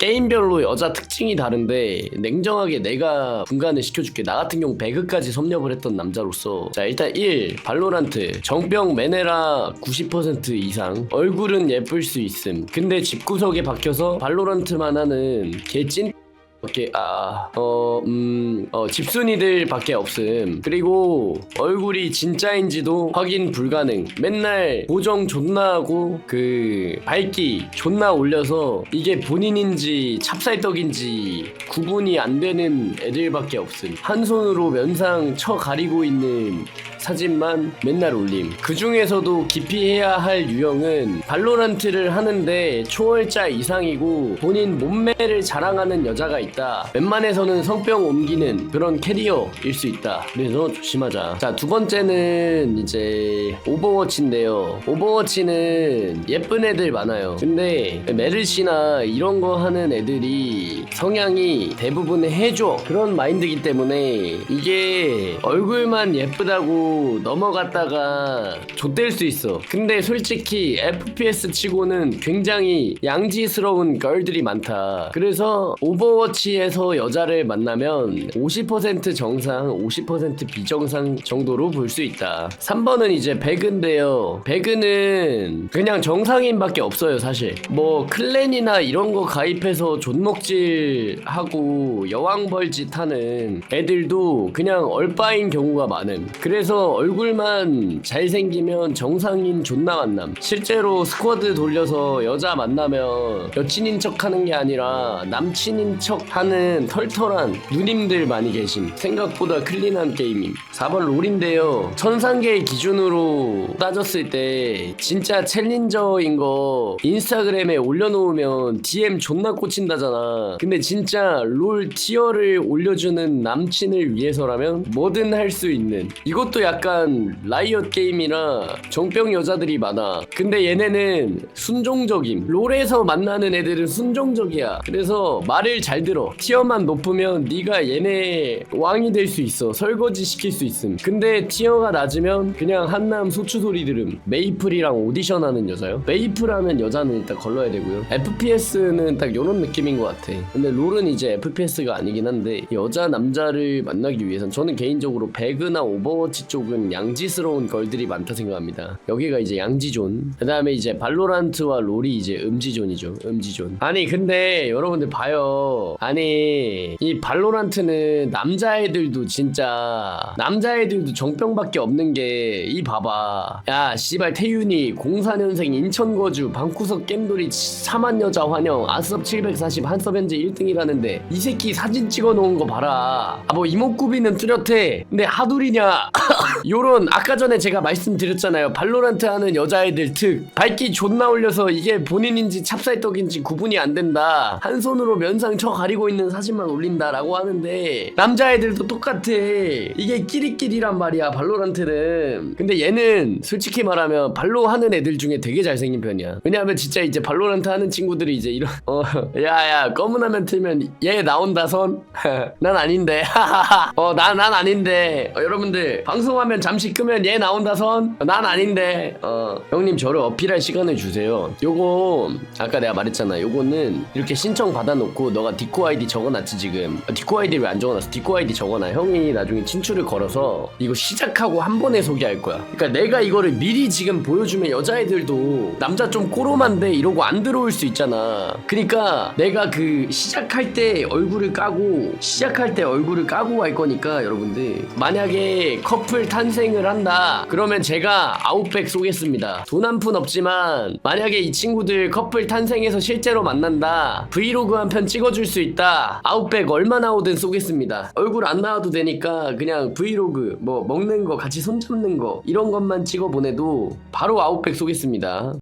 게임별로 여자 특징이 다른데 냉정하게 내가 분간을 시켜줄게. 나 같은 경우 배그까지 섭렵을 했던 남자로서. 자 일단 1 발로란트. 정병 메네라 90% 이상. 얼굴은 예쁠 수 있음. 근데 집구석에 박혀서 발로란트만 하는 개찐 밖에 아어음어 집순이들 밖에 없음. 그리고 얼굴이 진짜인지도 확인 불가능. 맨날 보정 존나 하고 그 밝기 존나 올려서 이게 본인인지 찹쌀떡인지 구분이 안 되는 애들밖에 없음. 한 손으로 면상 쳐 가리고 있는 사진만 맨날 올림. 그 중에서도 기피해야 할 유형은 발로란트를 하는데 초월자 이상이고 본인 몸매를 자랑하는 여자가 있다. 웬만해서는 성병 옮기는 그런 캐리어일 수 있다. 그래서 조심하자. 자 두 번째는 이제 오버워치인데요. 오버워치는 예쁜 애들 많아요. 근데 메르시나 이런 거 하는 애들이 성향이 대부분 해줘. 그런 마인드이기 때문에 이게 얼굴만 예쁘다고 넘어갔다가 좆될 수 있어. 근데 솔직히 FPS 치고는 굉장히 양지스러운 걸들이 많다. 그래서 오버워치에서 여자를 만나면 50% 정상 50% 비정상 정도로 볼 수 있다. 3번은 이제 배그인데요. 배그는 그냥 정상인밖에 없어요 사실. 뭐 클랜이나 이런 거 가입해서 존먹질 하고 여왕벌짓 하는 애들도 그냥 얼빠인 경우가 많음. 그래서 얼굴만 잘생기면 정상인 존나 만남. 실제로 스쿼드 돌려서 여자 만나면 여친인 척 하는 게 아니라 남친인 척 하는 털털한 누님들 많이 계심. 생각보다 클린한 게임임. 4번 롤인데요. 천상계 기준으로 따졌을 때 진짜 챌린저인 거 인스타그램에 올려놓으면 DM 존나 꽂힌다잖아. 근데 진짜 롤 티어를 올려주는 남친을 위해서라면 뭐든 할 수 있는. 이것도 약간 라이엇 게임이라 정병 여자들이 많아. 근데 얘네는 순종적임. 롤에서 만나는 애들은 순종적이야. 그래서 말을 잘 들어. 티어만 높으면 네가 얘네 왕이 될 수 있어. 설거지 시킬 수 있음. 근데 티어가 낮으면 그냥 한남 소추 소리 들음. 메이플이랑 오디션 하는 여자요? 메이플하는 여자는 일단 걸러야 되고요. FPS는 딱 요런 느낌인 것 같아. 근데 롤은 이제 FPS가 아니긴 한데 여자 남자를 만나기 위해선 저는 개인적으로 배그나 오버워치 쪽은 양지스러운 걸들이 많다 생각합니다. 여기가 이제 양지존. 그 다음에 이제 발로란트와 롤이 이제 음지존이죠. 음지존. 아니 근데 여러분들 봐요. 아니 이 발로란트는 남자애들도 진짜 남자애들도 정병밖에 없는 게 이 봐봐. 야 씨발 태윤이 04년생 인천거주 방구석 겜돌이 4만 여자 환영 아스업 740 한섭 현재 1등이라는데 이 새끼 사진 찍어 놓은 거 봐라. 아 뭐 이목구비는 뚜렷해. 근데 하둘이냐 요런 아까 전에 제가 말씀드렸잖아요. 발로란트 하는 여자애들 특 밝기 존나 올려서 이게 본인인지 찹쌀떡인지 구분이 안 된다. 한 손으로 면상 쳐 가리고 있는 사진만 올린다 라고 하는데 남자애들도 똑같아. 이게 끼리끼리란 말이야 발로란트는. 근데 얘는 솔직히 말하면 발로 하는 애들 중에 되게 잘생긴 편이야. 왜냐하면 진짜 이제 발로란트 하는 친구들이 이제 이런 어 야야 검은 화면 틀면 얘 나온다 선? 난 아닌데. 어난 난 아닌데. 어, 여러분들 방송 화면 잠시 끄면 얘 나온다 선? 난 아닌데. 어 형님 저를 어필할 시간을 주세요. 요거 아까 내가 말했잖아. 요거는 이렇게 신청 받아놓고 너가 디코 아이디 적어놨지 지금. 어, 디코 아이디를 왜 안 적어놨어? 디코 아이디 적어놔. 형이 나중에 친추를 걸어서 이거 시작하고 한 번에 소개할 거야. 그러니까 내가 이거를 미리 지금 보여주면 여자애들도 남자 좀 꼬로만데 이러고 안 들어올 수 있잖아. 그러니까 내가 그 시작할 때 얼굴을 까고 시작할 때 얼굴을 까고 할 거니까 여러분들. 만약에 커플 탄생을 한다. 그러면 제가 아웃백 쏘겠습니다. 돈 한 푼 없지만 만약에 이 친구들 커플 탄생해서 실제로 만난다. 브이로그 한 편 찍어줄 수 있다. 아웃백 얼마 나오든 쏘겠습니다. 얼굴 안 나와도 되니까 그냥 브이로그 뭐 먹는 거 같이 손잡는 거 이런 것만 찍어 보내도 바로 아웃백 쏘겠습니다